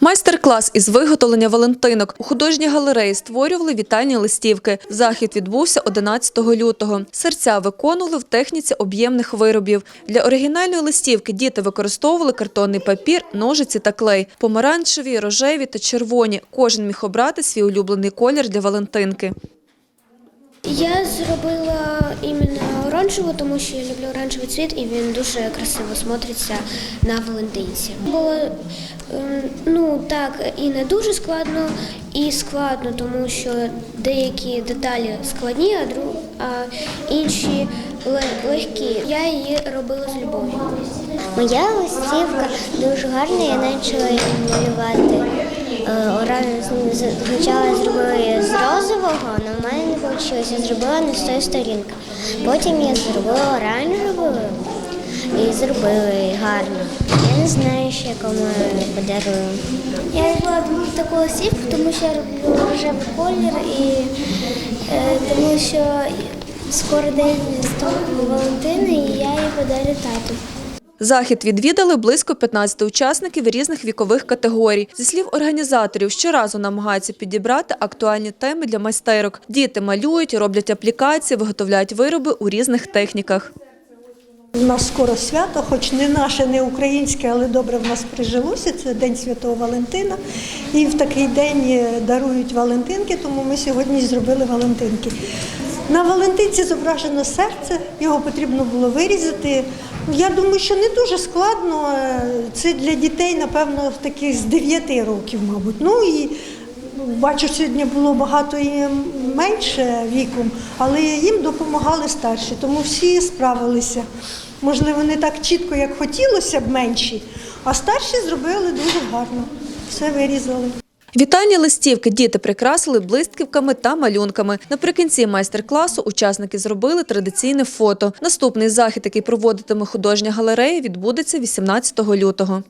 Майстер-клас із виготовлення валентинок у художній галереї створювали вітальні листівки. Захід відбувся 11 лютого. Серця виконували в техніці об'ємних виробів. Для оригінальної листівки діти використовували картонний папір, ножиці та клей. Помаранчеві, рожеві та червоні. Кожен міг обрати свій улюблений колір для валентинки. Я зробила іменно оранжеву, тому що я люблю оранжевий цвіт і він дуже красиво смотриться на Валентинці. Було ем, ну так і не дуже складно, і складно, тому що деякі деталі складні, а, інші ле- легкі. Я її робила з любов'ю. Моя листівка дуже гарна, я почала її малювати. е, оранж- я зробила з розового, але мене не вийшло. Я зробила не з тої сторінки. Потім я зробила оранжевою і зробила її гарно. Я не знаю, ще кому подарую. Я робила таку листівку, тому що я роблю рожевий колір і е, тому що скоро день Валентини, і я її подарю тату. Захід відвідали близько 15 учасників різних вікових категорій. Зі слів організаторів, щоразу намагаються підібрати актуальні теми для майстерок. Діти малюють, роблять аплікації, виготовляють вироби у різних техніках. У нас скоро свято, хоч не наше, не українське, але добре в нас прижилося. Це День Святого Валентина. І в такий день е, дарують Валентинки, тому ми сьогодні зробили Валентинки. На Валентинці зображено серце, його потрібно було вирізати. Я думаю, що не дуже складно. е, Це для дітей, напевно, таких з 9 років, мабуть. Ну і Бачу, сьогодні було багато і менше віком, але їм допомагали старші, тому всі справилися. Можливо, не так чітко, як хотілося б менші, а старші зробили дуже гарно. Все вирізали. Вітальні листівки діти прикрасили блистківками та малюнками. Наприкінці майстер-класу учасники зробили традиційне фото. Наступний захід, який проводитиме художня галерея, відбудеться 18 лютого.